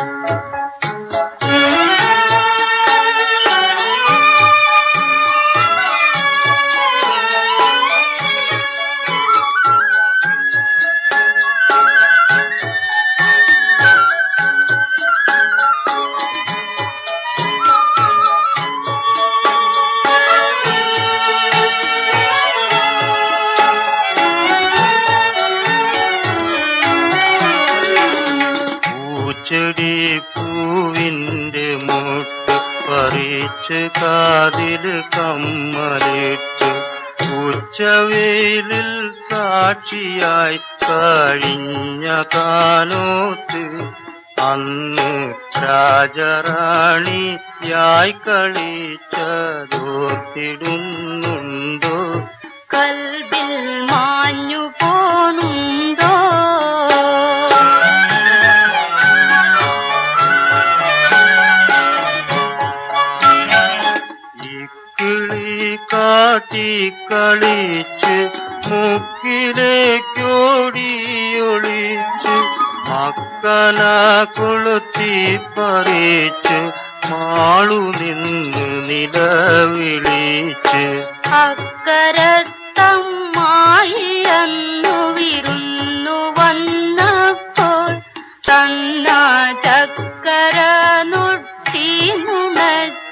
thank you പൂച്ചെടി പൂവിന്റെ മുട്ട് പറിച്ച് കാതിൽ കമ്മലിട്ട് ഉച്ചവേലിൽ സാക്ഷിയായി കഴിഞ്ഞ കാലോത്ത് അന്ന് രാജറാണിയായി കളിച്ചതോർത്തിടുന്നുണ്ടോ ഇക്കിളി കാട്ടി കളിച്ച് മുക്കിലേക്കോടിയൊളിച്ച് മക്കന കൊളുത്തി പറിച്ച് മാളു നിന്ന് നിലവിളിച്ച് അക്കരത്തമ്മായി അന്നു വിരുന്നു വന്നപ്പോൾ തന്ന ചക്കര നൊട്ടി നുണച്ച്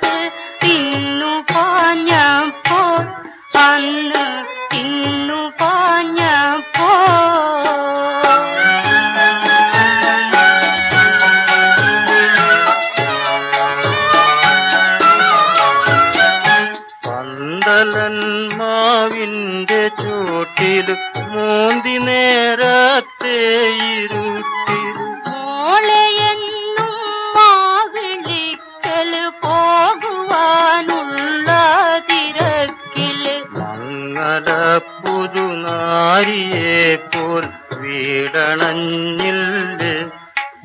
മാവിന്റെ ചോട്ടിൽ മോന്തി നേരത്തെ ഇരുട്ടിൽ. മോളെയെന്നും മാവിളിക്കൽ പോകുവാനുള്ള തിരക്കിൽ മംഗല പുതുനാരിയെ പോൽ വീടണഞ്ഞില്ല്.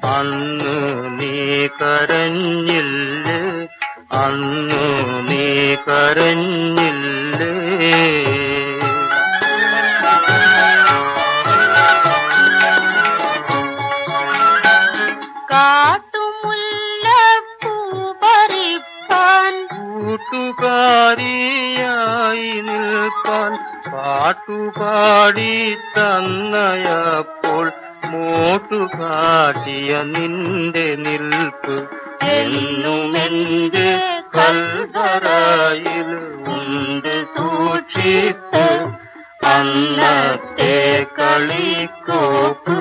അന്ന് നീ കരഞ്ഞില്ല്. അന്ന് നീ കരഞ്ഞില്ലേ കൂട്ടുകാരിയായി നിൽപ്പാൻ പാട്ടുപാടി തന്നയപ്പോൾ മോട്ടുകാട്ടിയ നിന്റെ നിൽപ്പ് എന്നുമെന്റെ കൽവറയിൽ ഉണ്ട് സൂക്ഷിപ്പ്. അന്നത്തെ കളിക്കോപ്പ്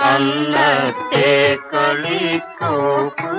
അന്നത്തെ കളിക്കോപ്പ്.